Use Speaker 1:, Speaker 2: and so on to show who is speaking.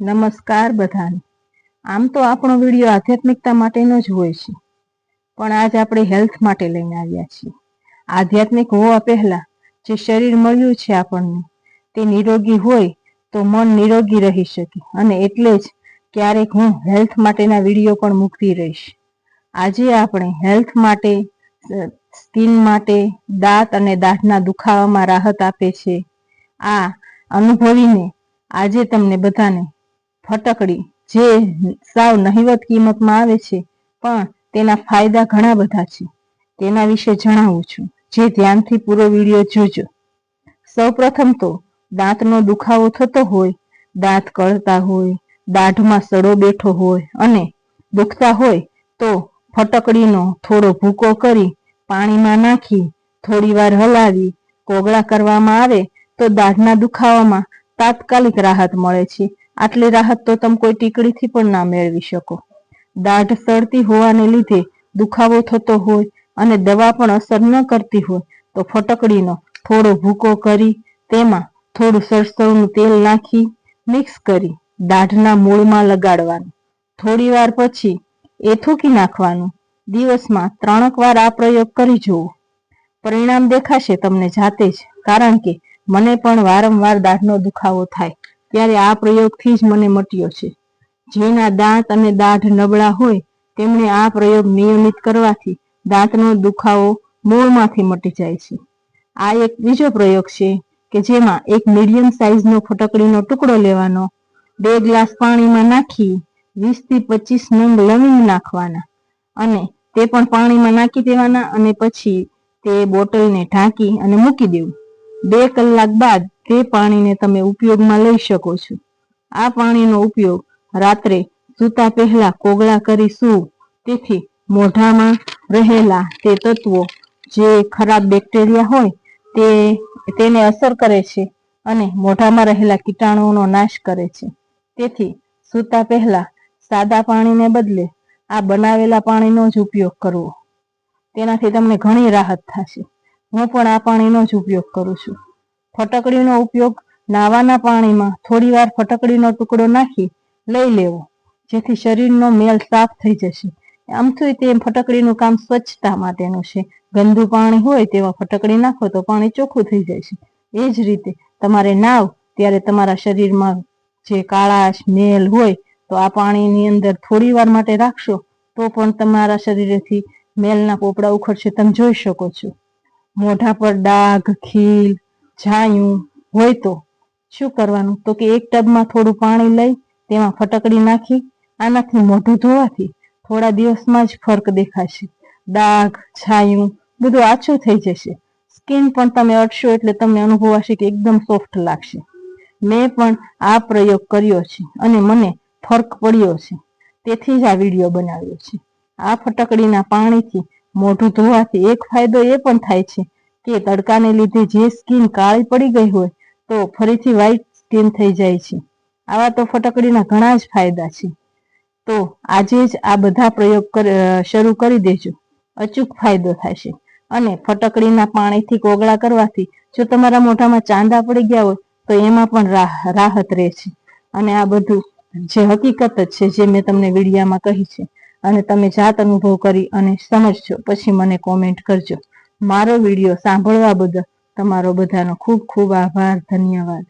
Speaker 1: નમસ્કાર બધાને. આમ તો આપણો વીડિયો આધ્યાત્મિકતા માટેનો જ હોય છે. પણ આજ આપણે હેલ્થ માટે લઈને આવ્યા છીએ. આધ્યાત્મિક હોવા પહેલા જે શરીર મળ્યું છે આપણને, તે નિરોગી હોય તો મન નિરોગી રહી શકે અને એટલે જ ક્યારેક હું હેલ્થ માટેના વીડિયો પણ મૂકતી રહીશ. આજે આપણે હેલ્થ માટે, સ્કિન માટે, દાંત અને દાંતના દુખાવામાં રાહત આપે છે. આ અનુભવીને આજે તમને બધાને ફટકડી. જે સાવ નહિવત કિંમતમાં આવે છે, પણ તેના ફાયદા ઘણા બધા છે. તેના વિશે જણાવું છું. જે ધ્યાનથી પૂરો વીડિયો જોજો. સૌપ્રથમ તો દાંતનો દુખાવો થતો હોય, દાંત કળતા હોય, દાઢમાં સડો બેઠો હોય અને દુખતા હોય તો ફટકડીનો થોડો ભૂકો કરી પાણીમાં નાખી, થોડી વાર હલાવી, કોગળા કરવામાં આવે તો દાઢના દુખાવામાં તાત્કાલિક રાહત મળે છે. આટલી રાહત તો તમે કોઈ ટીકડીથી પણ ના મેળવી શકો. દાઢ સડતી હોવાને લીધે દુખાવો થતો હોય અને દવા પણ અસર ન કરતી હોય, તો ફટકડીનો થોડો ભૂકો કરી, તેમાં થોડું સરસવનું તેલ નાખી, મિક્સ કરી દાઢના મૂળમાં લગાડવાનું. થોડી વાર પછી એ થૂકી નાખવાનું. દિવસમાં ત્રણક વાર આ પ્રયોગ કરી જુઓ પરિણામ દેખાશે તમને જાતે જ, કારણ કે મને પણ વારંવાર દાઢનો દુખાવો થાય. ત્યારે આ પ્રયોગથી જ મને મટ્યો છે. જેના દાંત અને દાઢ નબળા હોય, તેમણે આ પ્રયોગ નિયમિત કરવાથી દાંતનો દુખાવો મૂળમાંથી મટી જાય છે. આ એક બીજો પ્રયોગ છે કે જેમાં એક મીડિયમ સાઇઝનો ફટકડીનો ટુકડો લેવાનો, બે ગ્લાસ પાણીમાં નાખી વીસથી પચીસ નંગ લવિંગ નાખવાના અને તે પણ પાણીમાં નાખી દેવાના અને પછી તે બોટલને ઢાંકી અને મૂકી દેવું. બે કલાક બાદ તે પાણીને તમે ઉપયોગમાં લઈ શકો છો. આ પાણીનો ઉપયોગ રાત્રે સૂતા પહેલા કોગળા કરી સૂ તેથી મોઢામાં રહેલા તે તત્વો જે ખરાબ બેક્ટેરિયા હોય તે તેને અસર કરે છે અને મોઢામાં રહેલા કીટાણુઓનો નાશ કરે છે. તેથી સૂતા પહેલા સાદા પાણીને બદલે આ બનાવેલા પાણીનો જ ઉપયોગ કરવો. તેનાથી તમને ઘણી રાહત થશે. હું પણ આ પાણીનો જ ઉપયોગ કરું છું. ફટકડીનો ઉપયોગ નાવાના પાણીમાં થોડી વાર ફટકડીનો ટુકડો નાખી લઈ લેવો, જેથી શરીરનો મેલ સાફ થઈ જશે. આમથી તે ફટકડીનું કામ સ્વચ્છતા માટેનું છે. ગંદુ પાણી હોય તેમાં ફટકડી નાખો તો પાણી ચોખ્ખું થઈ છે. એ જ રીતે તમારે નાવ ત્યારે તમારા શરીરમાં જે કાળાશ, મેલ હોય તો આ પાણીની અંદર થોડી વાર માટે રાખશો તો પણ તમારા શરીરેથી મેલના પોપડા ઉખડશે. તમે જોઈ શકો છો. મોઢા પર ડાઘ, ખીલ છાયું હોય તો શું કરવાનું? તો કે એક ટબમાં થોડું પાણી લઈ, તેમાં ફટકડી નાખી, આનાથી મોઢું ધોવાથી થોડા દિવસમાં જ ફરક દેખાશે. દાગ છાયું, બધું આછું થઈ જશે. સ્કિન પણ તમે અડશો એટલે તમને અનુભવાશે કે એકદમ સોફ્ટ લાગશે. મેં પણ આ પ્રયોગ કર્યો છે અને મને ફરક પડ્યો છે. તેથી જ આ વીડિયો બનાવ્યો છે. આ ફટકડીના પાણીથી મોઢું ધોવાથી એક ફાયદો એ પણ થાય છે કે તડકાને લીધે જે સ્કિન કાળી પડી ગઈ હોય, તો ફરીથી વ્હાઈટ સ્કિન થઈ જાય છે. આવા તો ફટકડીના ઘણા જ ફાયદા છે. તો આજે જ આ બધા પ્રયોગ શરૂ કરી દેજો. અચૂક ફાયદો થશે. અને ફટકડીના પાણીથી કોગળા કરવાથી જો તમારા મોઢામાં ચાંદા પડી ગયા હોય, તો એમાં પણ રાહત રહે છે અને આ બધું જે હકીકત જ છે જે મેં તમને વિડીયામાં કહી છે. અને તમે જાત અનુભવ કરી અને સમજજો. પછી મને કોમેન્ટ કરજો. મારો વીડિયો સાંભળવા બદલ તમારો બધાનો ખૂબ ખૂબ આભાર ધન્યવાદ.